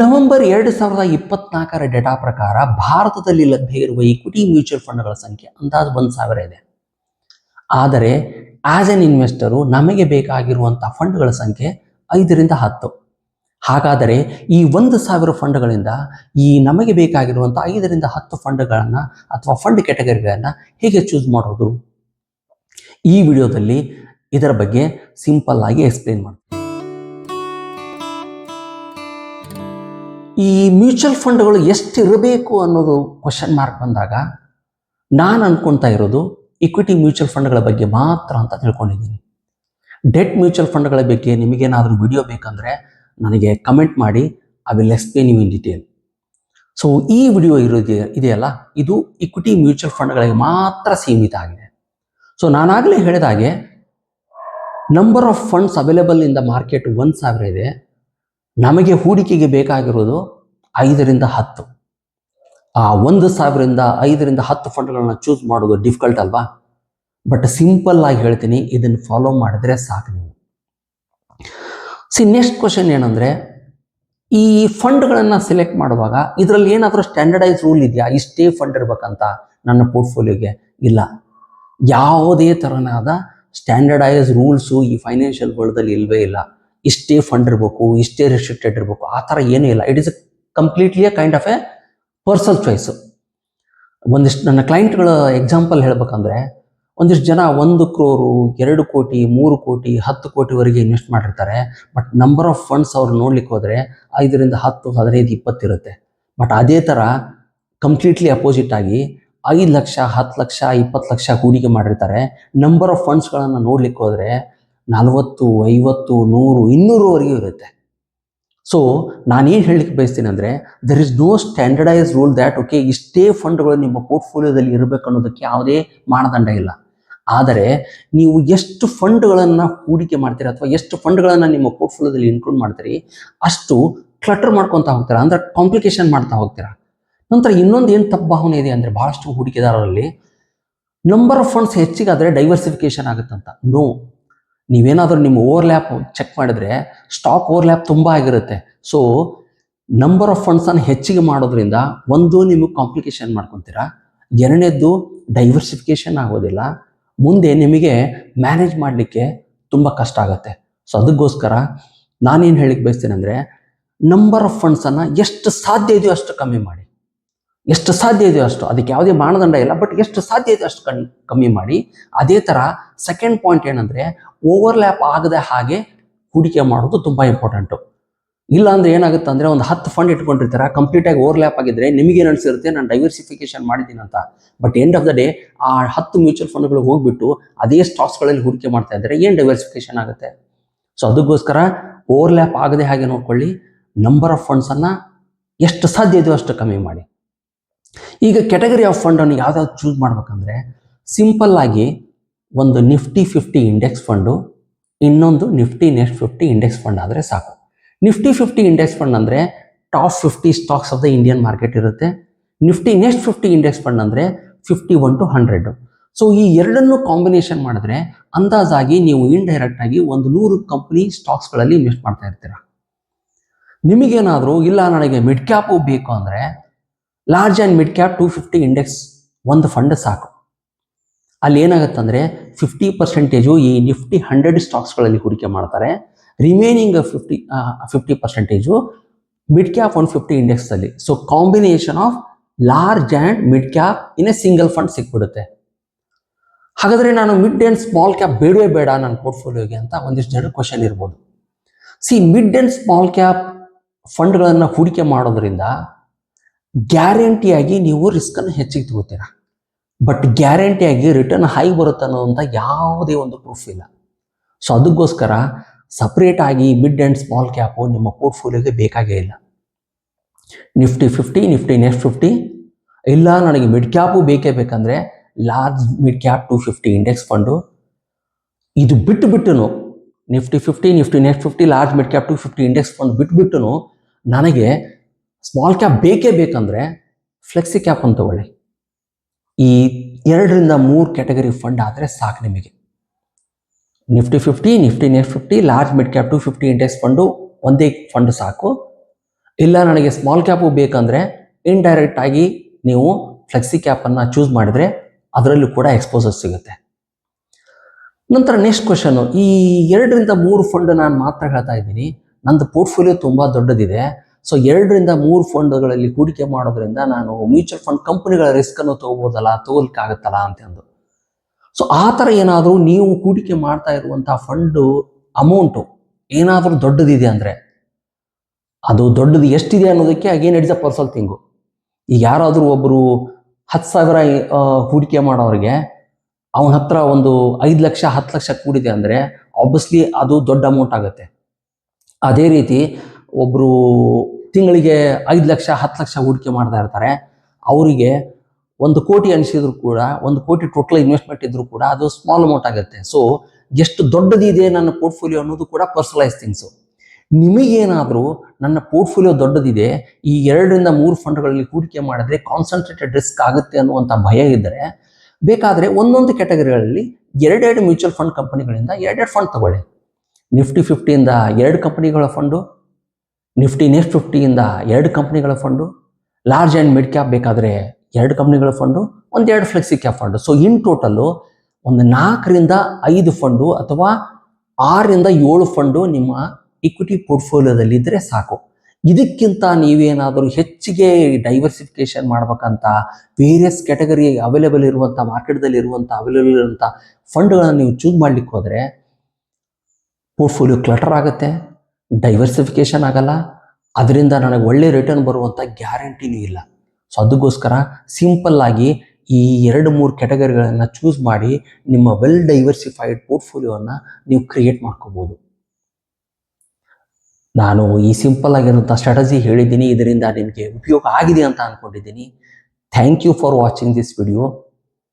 November ಎರಡು ಸಾವಿರದ ಇಪ್ಪತ್ನಾಲ್ಕರ ಡೇಟಾ ಪ್ರಕಾರ ಭಾರತದಲ್ಲಿ ಲಭ್ಯ ಇರುವ ಇಕ್ವಿಟಿ ಮ್ಯೂಚುವಲ್ ಫಂಡ್ಗಳ ಸಂಖ್ಯೆ ಅಂದಾಜು ಒಂದು ಸಾವಿರ ಇದೆ. ಆದರೆ ಆಸ್ ಎನ್ ಇನ್ವೆಸ್ಟರು ನಮಗೆ ಬೇಕಾಗಿರುವಂಥ ಫಂಡ್ಗಳ ಸಂಖ್ಯೆ ಐದರಿಂದ ಹತ್ತು. ಹಾಗಾದರೆ ಈ ಒಂದು ಸಾವಿರ ಫಂಡ್ಗಳಿಂದ ಈ ನಮಗೆ ಬೇಕಾಗಿರುವಂಥ ಐದರಿಂದ ಹತ್ತು ಫಂಡ್ಗಳನ್ನು ಅಥವಾ ಫಂಡ್ ಕ್ಯಾಟಗರಿಗಳನ್ನು ಹೇಗೆ ಚೂಸ್ ಮಾಡೋದು ಈ ವಿಡಿಯೋದಲ್ಲಿ ಇದರ ಬಗ್ಗೆ ಸಿಂಪಲ್ ಆಗಿ ಎಕ್ಸ್ಪ್ಲೇನ್ ಮಾಡ್ತೀನಿ. ಈ ಮ್ಯೂಚುವಲ್ ಫಂಡ್ಗಳು ಎಷ್ಟು ಇರಬೇಕು ಅನ್ನೋದು ಕ್ವಶನ್ ಮಾರ್ಕ್ ಬಂದಾಗ ನಾನು ಅಂದ್ಕೊಳ್ತಾ ಇರೋದು ಇಕ್ವಿಟಿ ಮ್ಯೂಚುವಲ್ ಫಂಡ್ಗಳ ಬಗ್ಗೆ ಮಾತ್ರ ಅಂತ ತಿಳ್ಕೊಂಡಿದ್ದೀನಿ. ಡೆಟ್ ಮ್ಯೂಚುವಲ್ ಫಂಡ್ಗಳ ಬಗ್ಗೆ ನಿಮಗೇನಾದರೂ ವಿಡಿಯೋ ಬೇಕಂದರೆ ನನಗೆ ಕಮೆಂಟ್ ಮಾಡಿ I will explain you in detail so ಈ ವಿಡಿಯೋ ಇರೋದು ಇದೆಯಲ್ಲ, ಇದು ಇಕ್ವಿಟಿ ಮ್ಯೂಚುವಲ್ ಫಂಡ್ಗಳಿಗೆ ಮಾತ್ರ ಸೀಮಿತ ಆಗಿದೆ. ಸೊ ನಾನಾಗಲೇ ಹೇಳಿದ ಹಾಗೆ number of funds available in the market ಒಂದು ಸಾವಿರ ಇದೆ. ನಮಗೆ ಹೂಡಿಕೆಗೆ ಬೇಕಾಗಿರೋದು ಐದರಿಂದ ಹತ್ತು. ಆ ಒಂದು ಸಾವಿರದಿಂದ ಐದರಿಂದ ಹತ್ತು ಫಂಡ್ಗಳನ್ನ ಚೂಸ್ ಮಾಡೋದು ಡಿಫಿಕಲ್ಟ್ ಅಲ್ವಾ? ಬಟ್ ಸಿಂಪಲ್ ಆಗಿ ಹೇಳ್ತೀನಿ, ಇದನ್ನು ಫಾಲೋ ಮಾಡಿದ್ರೆ ಸಾಕು ನೀವು. ಸಿ ನೆಕ್ಸ್ಟ್ ಕ್ವಶನ್ ಏನಂದರೆ, ಈ ಫಂಡ್ಗಳನ್ನು ಸೆಲೆಕ್ಟ್ ಮಾಡುವಾಗ ಇದರಲ್ಲಿ ಏನಾದರೂ ಸ್ಟ್ಯಾಂಡರ್ಡೈಸ್ ರೂಲ್ ಇದೆಯಾ? ಇಷ್ಟೇ ಫಂಡ್ ಇರಬೇಕಂತ ನನ್ನ ಪೋರ್ಟ್ಫೋಲಿಯೋಗೆ ಇಲ್ಲ. ಯಾವುದೇ ಥರನಾದ ಸ್ಟ್ಯಾಂಡರ್ಡೈಸ್ ರೂಲ್ಸು ಈ ಫೈನಾನ್ಷಿಯಲ್ ವರ್ಲ್ಡಲ್ಲಿ ಇಲ್ಲವೇ ಇಲ್ಲ. ಇಷ್ಟೇ ಫಂಡ್ ಇರಬೇಕು, ಇಷ್ಟೇ ರೆಸ್ಟ್ರಿಕ್ಟೆಡ್ ಇರಬೇಕು, ಆ ಥರ ಏನೂ ಇಲ್ಲ. It is a completely a kind of a personal choice ಒಂದಿಷ್ಟು ನನ್ನ ಕ್ಲೈಂಟ್ಗಳ ಎಕ್ಸಾಂಪಲ್ ಹೇಳಬೇಕಂದ್ರೆ, ಒಂದಿಷ್ಟು ಜನ ಒಂದು ಕ್ರೋರು ಎರಡು ಕೋಟಿ, ಮೂರು ಕೋಟಿ, ಹತ್ತು ಕೋಟಿವರೆಗೆ ಇನ್ವೆಸ್ಟ್ ಮಾಡಿರ್ತಾರೆ. ಬಟ್ ನಂಬರ್ ಆಫ್ ಫಂಡ್ಸ್ ಅವ್ರು ನೋಡ್ಲಿಕ್ಕೆ ಹೋದರೆ, ಐದರಿಂದ ಹತ್ತು, ಹದಿನೈದು ಇಪ್ಪತ್ತಿರುತ್ತೆ ಬಟ್ ಅದೇ ಥರ ಕಂಪ್ಲೀಟ್ಲಿ ಅಪೋಸಿಟ್ ಆಗಿ ಐದು ಲಕ್ಷ, ಹತ್ತು ಲಕ್ಷ, ಇಪ್ಪತ್ತು ಲಕ್ಷ ಹೂಡಿಕೆ ಮಾಡಿರ್ತಾರೆ. ನಂಬರ್ ಆಫ್ ಫಂಡ್ಸ್ಗಳನ್ನು ನೋಡ್ಲಿಕ್ಕೆ ಹೋದರೆ ನಲವತ್ತು, ಐವತ್ತು, ನೂರು, ಇನ್ನೂರುವರೆಗೂ ಇರುತ್ತೆ. ಸೊ ನಾನೇನು ಹೇಳಲಿಕ್ಕೆ ಬಯಸ್ತೀನಿ ಅಂದರೆ there is no standardise rule that okay ಇಷ್ಟೇ ಫಂಡ್ಗಳು ನಿಮ್ಮ ಪೋರ್ಟ್ಫೋಲಿಯೋದಲ್ಲಿ ಇರಬೇಕು ಅನ್ನೋದಕ್ಕೆ ಯಾವುದೇ ಮಾನದಂಡ ಇಲ್ಲ. ಆದರೆ, ನೀವು ಎಷ್ಟು ಫಂಡ್ಗಳನ್ನು ಹೂಡಿಕೆ ಮಾಡ್ತೀರಾ ಅಥವಾ ಎಷ್ಟು ಫಂಡ್ಗಳನ್ನು ನಿಮ್ಮ ಪೋರ್ಟ್ಫೋಲಿಯೋದಲ್ಲಿ ಇನ್ಕ್ಲೂಡ್ ಮಾಡ್ತೀರಿ, ಅಷ್ಟು ಕ್ಲಟರ್ ಮಾಡ್ಕೊತಾ ಹೋಗ್ತೀರಾ, ಅಂದರೆ ಕಾಂಪ್ಲಿಕೇಶನ್ ಮಾಡ್ತಾ ಹೋಗ್ತೀರಾ. ನಂತರ ಇನ್ನೊಂದು ಏನು ತಪ್ಪು ಭಾವನೆ ಇದೆ ಅಂದರೆ ಭಾಳಷ್ಟು ಹೂಡಿಕೆದಾರರಲ್ಲಿ ನಂಬರ್ ಆಫ್ ಫಂಡ್ಸ್ ಹೆಚ್ಚಿಗಾದರೆ ಡೈವರ್ಸಿಫಿಕೇಶನ್ ಆಗುತ್ತಂತ. ನೋ ನೀವೇನಾದರೂ ನಿಮ್ಮ ಓವರ್ಲ್ಯಾಪ್ ಚೆಕ್ ಮಾಡಿದ್ರೆ ಸ್ಟಾಕ್ ಓವರ್ಲ್ಯಾಪ್ ತುಂಬ ಆಗಿರುತ್ತೆ. ಸೊ ನಂಬರ್ ಆಫ್ ಫಂಡ್ಸನ್ನು ಹೆಚ್ಚಿಗೆ ಮಾಡೋದ್ರಿಂದ ಒಂದು ನಿಮಗೆ ಕಾಂಪ್ಲಿಕೇಶನ್ ಮಾಡ್ಕೊತೀರಾ? ಎರಡನೇದ್ದು ಡೈವರ್ಸಿಫಿಕೇಶನ್ ಆಗೋದಿಲ್ಲ. ಮುಂದೆ ನಿಮಗೆ ಮ್ಯಾನೇಜ್ ಮಾಡಲಿಕ್ಕೆ ತುಂಬ ಕಷ್ಟ ಆಗುತ್ತೆ. ಸೊ ಅದಕ್ಕೋಸ್ಕರ ನಾನೇನು ಹೇಳಿಕ್ಕೆ ಬಯಸ್ತೇನೆ ಅಂದರೆ ನಂಬರ್ ಆಫ್ ಫಂಡ್ಸನ್ನು ಎಷ್ಟು ಸಾಧ್ಯ ಇದೆಯೋ ಅಷ್ಟು ಕಮ್ಮಿ ಮಾಡಿ. ಎಷ್ಟು ಸಾಧ್ಯ ಇದೆಯೋ ಅಷ್ಟು, ಅದಕ್ಕೆ ಯಾವುದೇ ಮಾನದಂಡ ಇಲ್ಲ ಬಟ್ ಎಷ್ಟು ಸಾಧ್ಯ ಇದೆಯೋ ಅಷ್ಟು ಕಮ್ಮಿ ಮಾಡಿ. ಅದೇ ಥರ ಸೆಕೆಂಡ್ ಪಾಯಿಂಟ್ ಏನಂದರೆ ಓವರ್ಲ್ಯಾಪ್ ಆಗದೆ ಹಾಗೆ ಹೂಡಿಕೆ ಮಾಡೋದು ತುಂಬ ಇಂಪಾರ್ಟೆಂಟು ಇಲ್ಲ ಅಂದ್ರೆ ಏನಾಗುತ್ತೆ ಅಂದರೆ ಒಂದು ಹತ್ತು ಫಂಡ್ ಇಟ್ಕೊಂಡಿರ್ತಾರೆ ಕಂಪ್ಲೀಟಾಗಿ ಓವರ್ಲ್ಯಾಪ್ ಆಗಿದ್ರೆ ನಿಮಗೇನು ಅನಿಸಿರುತ್ತೆ, ನಾನು ಡೈವರ್ಸಿಫಿಕೇಶನ್ ಮಾಡಿದ್ದೀನಿ ಅಂತ. But end of the day ಆ ಹತ್ತು ಮ್ಯೂಚುವಲ್ ಫಂಡ್ಗಳಿಗೆ ಹೋಗ್ಬಿಟ್ಟು ಅದೇ ಸ್ಟಾಕ್ಸ್ಗಳಲ್ಲಿ ಹೂಡಿಕೆ ಮಾಡ್ತಾ ಇದ್ದಾರೆ ಏನು ಡೈವರ್ಸಿಫಿಕೇಶನ್ ಆಗುತ್ತೆ? ಸೊ ಅದಕ್ಕೋಸ್ಕರ ಓವರ್ಲ್ಯಾಪ್ ಆಗದೆ ಹಾಗೆ ನೋಡ್ಕೊಳ್ಳಿ ನಂಬರ್ ಆಫ್ ಫಂಡ್ಸನ್ನು ಎಷ್ಟು ಸಾಧ್ಯ ಇದೆಯೋ ಅಷ್ಟು ಕಮ್ಮಿ ಮಾಡಿ. ಈಗ ಕೆಟಗರಿ ಆಫ್ ಫಂಡನ್ನು ಯಾವ್ದಾದ್ರು ಚೂಸ್ ಮಾಡ್ಬೇಕಂದ್ರೆ ಸಿಂಪಲ್ ಆಗಿ ಒಂದು ನಿಫ್ಟಿ ಫಿಫ್ಟಿ ಇಂಡೆಕ್ಸ್ ಫಂಡು, ಇನ್ನೊಂದು Nifty next fifty index fund ಆದರೆ ಸಾಕು. ನಿಫ್ಟಿ ಫಿಫ್ಟಿ ಇಂಡೆಕ್ಸ್ ಫಂಡ್ ಅಂದರೆ top fifty stocks of the Indian market ಇರುತ್ತೆ. Nifty next fifty index fund ಅಂದರೆ fifty one two hundred. So ಈ ಎರಡನ್ನು ಕಾಂಬಿನೇಷನ್ ಮಾಡಿದ್ರೆ ಅಂದಾಜಾಗಿ ನೀವು ಇಂಡೈರೆಕ್ಟ್ ಆಗಿ ಒಂದು ನೂರು ಕಂಪ್ನಿ ಸ್ಟಾಕ್ಸ್ಗಳಲ್ಲಿ ಇನ್ವೆಸ್ಟ್ ಮಾಡ್ತಾ ಇರ್ತೀರ. ನಿಮಗೇನಾದರೂ, ಇಲ್ಲ ನನಗೆ ಮಿಡ್ ಕ್ಯಾಪು ಬೇಕು ಅಂದರೆ, large and mid cap two fifty index ಒಂದು ಫಂಡ್ ಸಾಕು. ಅಲ್ಲಿ ಏನಾಗುತ್ತಂದರೆ ಫಿಫ್ಟಿ ಪರ್ಸೆಂಟೇಜು ಈ ನಿಫ್ಟಿ ಹಂಡ್ರೆಡ್ ಸ್ಟಾಕ್ಸ್ಗಳಲ್ಲಿ ಹೂಡಿಕೆ ಮಾಡ್ತಾರೆ. Remaining fifty fifty percentage mid cap one fifty ಇಂಡೆಕ್ಸಲ್ಲಿ so combination of large and mid cap in a single fund ಸಿಕ್ಬಿಡುತ್ತೆ. ಹಾಗಾದರೆ ನಾನು ಮಿಡ್ ಆ್ಯಂಡ್ ಸ್ಮಾಲ್ ಕ್ಯಾಪ್ ಬೇಡವೇ ಬೇಡ ನನ್ನ ಪೋರ್ಟ್ಫೋಲಿಯೋಗೆ ಅಂತ ಒಂದಿಷ್ಟು ಜನ ಕ್ವಶನ್ ಇರ್ಬೋದು. C mid and small cap ಫಂಡ್ಗಳನ್ನು ಹೂಡಿಕೆ ಮಾಡೋದ್ರಿಂದ ಗ್ಯಾರಂಟಿಯಾಗಿ ನೀವು ರಿಸ್ಕನ್ನು ಹೆಚ್ಚಿಗೆ ತಗೋತೀರಾ. ಬಟ್ ಗ್ಯಾರಂಟಿಯಾಗಿ ರಿಟರ್ನ್ ಹೈ ಬರುತ್ತೆ ಅನ್ನೋದಂಥ ಯಾವುದೇ ಒಂದು ಪ್ರೂಫ್ ಇಲ್ಲ. ಸೊ ಅದಕ್ಕೋಸ್ಕರ ಸಪ್ರೇಟ್ ಆಗಿ ಮಿಡ್ ಆ್ಯಂಡ್ ಸ್ಮಾಲ್ ಕ್ಯಾಪು ನಿಮ್ಮ ಪೋರ್ಟ್ಫೋಲಿಯೋಗೆ ಬೇಕಾಗೇ ಇಲ್ಲ. Nifty fifty Nifty next fifty ಇಲ್ಲ, ನನಗೆ ಮಿಡ್ ಕ್ಯಾಪು ಬೇಕೇ ಬೇಕಂದರೆ large mid cap two fifty index fund ಇದು ಬಿಟ್ಟು ಬಿಟ್ಟು Nifty fifty Nifty next fifty large mid cap two fifty index fund ಬಿಟ್ಬಿಟ್ಟು ನನಗೆ ಸ್ಮಾಲ್ ಕ್ಯಾಪ್ ಬೇಕೇ ಬೇಕಂದರೆ ಫ್ಲೆಕ್ಸಿ ಕ್ಯಾಪ್ ಅಂತ ತಗೊಳ್ಳಿ. ಈ ಎರಡರಿಂದ ಮೂರು ಕ್ಯಾಟಗರಿ ಫಂಡ್ ಆದರೆ ಸಾಕು ನಿಮಗೆ. Nifty fifty, Nifty next fifty, large mid cap two fifty index fund ಒಂದೇ ಫಂಡ್ ಸಾಕು. ಇಲ್ಲ ನನಗೆ ಸ್ಮಾಲ್ ಕ್ಯಾಪು ಬೇಕಂದರೆ ಇನ್ಡೈರೆಕ್ಟ್ ಆಗಿ ನೀವು ಫ್ಲೆಕ್ಸಿ ಕ್ಯಾಪನ್ನು ಚೂಸ್ ಮಾಡಿದ್ರೆ ಅದರಲ್ಲೂ ಕೂಡ ಎಕ್ಸ್ಪೋಸರ್ ಸಿಗುತ್ತೆ. ನಂತರ ನೆಕ್ಸ್ಟ್ ಕ್ವಶನು ಈ ಎರಡರಿಂದ ಮೂರು ಫಂಡ್ ನಾನು ಮಾತ್ರ ಹೇಳ್ತಾ ಇದ್ದೀನಿ. ನಂದು ಪೋರ್ಟ್ಫೋಲಿಯೋ ತುಂಬ ದೊಡ್ಡದಿದೆ. ಸೊ ಎರಡರಿಂದ ಮೂರು ಫಂಡ್ಗಳಲ್ಲಿ ಹೂಡಿಕೆ ಮಾಡೋದ್ರಿಂದ ನಾನು ಮ್ಯೂಚುವಲ್ ಫಂಡ್ ಕಂಪನಿಗಳ ರಿಸ್ಕನ್ನು ತಗೋಬೋದಲ್ಲ, ತಗೋಲಿಕ್ಕಾಗತ್ತಲ್ಲ ಅಂತಂದು ಸೊ ಆ ಥರ ಏನಾದರೂ ನೀವು ಹೂಡಿಕೆ ಮಾಡ್ತಾ ಇರುವಂಥ ಫಂಡು ಅಮೌಂಟು ಏನಾದರೂ ದೊಡ್ಡದಿದೆ ಅಂದರೆ, ಅದು ದೊಡ್ಡದು ಎಷ್ಟಿದೆ ಅನ್ನೋದಕ್ಕೆ again it's a personal thing ಈಗ ಯಾರಾದರೂ ಒಬ್ಬರು ಹತ್ತು ಸಾವಿರ ಹೂಡಿಕೆ ಮಾಡೋರಿಗೆ ಅವನ ಹತ್ರ ಒಂದು ಐದು ಲಕ್ಷ, ಹತ್ತು ಲಕ್ಷ ಕೂಡಿದೆ ಅಂದರೆ ಆಬ್ವಿಯಸ್ಲಿ ಅದು ದೊಡ್ಡ ಅಮೌಂಟ್ ಆಗುತ್ತೆ. ಅದೇ ರೀತಿ ಒಬ್ಬರು ತಿಂಗಳಿಗೆ ಐದು ಲಕ್ಷ, ಹತ್ತು ಲಕ್ಷ ಹೂಡಿಕೆ ಮಾಡ್ತಾ ಇರ್ತಾರೆ. ಅವರಿಗೆ ಒಂದು ಕೋಟಿ ಅನಿಸಿದ್ರು ಕೂಡ, ಒಂದು ಕೋಟಿ ಟೋಟಲ್ ಇನ್ವೆಸ್ಟ್ಮೆಂಟ್ ಇದ್ರೂ ಕೂಡ ಅದು ಸ್ಮಾಲ್ ಅಮೌಂಟ್ ಆಗುತ್ತೆ. ಸೊ ಎಷ್ಟು ದೊಡ್ಡದಿದೆ ನನ್ನ ಪೋರ್ಟ್ಫೋಲಿಯೋ ಅನ್ನೋದು ಕೂಡ ಪರ್ಸನಲೈಸ್ ಥಿಂಗ್ಸು ನಿಮಗೇನಾದರೂ ನನ್ನ ಪೋರ್ಟ್ಫೋಲಿಯೋ ದೊಡ್ಡದಿದೆ, ಈ ಎರಡರಿಂದ ಮೂರು ಫಂಡ್ಗಳಲ್ಲಿ ಹೂಡಿಕೆ ಮಾಡಿದ್ರೆ ಕಾನ್ಸಂಟ್ರೇಟೆಡ್ ರಿಸ್ಕ್ ಆಗುತ್ತೆ ಅನ್ನುವಂಥ ಭಯ ಇದ್ದರೆ, ಬೇಕಾದರೆ ಒಂದೊಂದು ಕ್ಯಾಟಗರಿಗಳಲ್ಲಿ ಎರಡೆರಡು ಮ್ಯೂಚುವಲ್ ಫಂಡ್ ಕಂಪನಿಗಳಿಂದ ಎರಡೆರಡು ಫಂಡ್ ತಗೊಳ್ಳಿ. ನಿಫ್ಟಿ ಫಿಫ್ಟಿಯಿಂದ ಎರಡು ಕಂಪನಿಗಳ ಫಂಡು ನಿಫ್ಟಿ ನೆಕ್ಸ್ಟ್ ಫಿಫ್ಟಿಯಿಂದ ಎರಡು ಕಂಪ್ನಿಗಳ fund large and mid cap ಬೇಕಾದರೆ ಎರಡು ಕಂಪ್ನಿಗಳ ಫಂಡು ಒಂದೆರಡು flexi cap fund so in total ಒಂದು ನಾಲ್ಕರಿಂದ ಐದು ಫಂಡು ಅಥವಾ ಆರರಿಂದ ಏಳು ಫಂಡು ನಿಮ್ಮ ಇಕ್ವಿಟಿ ಪೋರ್ಟ್ಫೋಲಿಯೋದಲ್ಲಿ ಇದ್ದರೆ ಸಾಕು. ಇದಕ್ಕಿಂತ ನೀವೇನಾದರೂ ಹೆಚ್ಚಿಗೆ ಡೈವರ್ಸಿಫಿಕೇಶನ್ ಮಾಡ್ಬೇಕಂತ ವೇರಿಯಸ್ ಕ್ಯಾಟಗರಿ ಅವೈಲೇಬಲ್ ಇರುವಂಥ ಮಾರ್ಕೆಟ್ದಲ್ಲಿ ಇರುವಂಥ ಅವೈಲೇಬಲ್ ಇರುವಂಥ ಫಂಡ್ಗಳನ್ನು ನೀವು ಚೂಸ್ ಮಾಡಲಿಕ್ಕೆ ಹೋದರೆ ಪೋರ್ಟ್ಫೋಲಿಯೋ ಕ್ಲಟರ್ ಆಗುತ್ತೆ. ಡೈವರ್ಸಿಫಿಕೇಶನ್ ಆಗಲ್ಲ. ಅದರಿಂದ ನನಗೆ ಒಳ್ಳೆ ರಿಟರ್ನ್ ಬರುವಂಥ ಗ್ಯಾರಂಟಿನೂ ಇಲ್ಲ. ಸೊ ಅದಕ್ಕೋಸ್ಕರ ಸಿಂಪಲ್ ಆಗಿ ಈ ಎರಡು ಮೂರು ಕ್ಯಾಟಗರಿಗಳನ್ನು ಚೂಸ್ ಮಾಡಿ ನಿಮ್ಮ ವೆಲ್ ಡೈವರ್ಸಿಫೈಡ್ ಪೋರ್ಟ್ಫೋಲಿಯೋವನ್ನು ನೀವು ಕ್ರಿಯೇಟ್ ಮಾಡ್ಕೋಬೋದು. ನಾನು ಈ ಸಿಂಪಲ್ ಆಗಿರುವಂಥ ಸ್ಟ್ರಾಟಜಿ ಹೇಳಿದ್ದೀನಿ. ಇದರಿಂದ ನಿಮಗೆ ಉಪಯೋಗ ಆಗಿದೆ ಅಂತ ಅಂದ್ಕೊಂಡಿದ್ದೀನಿ thank you for watching this video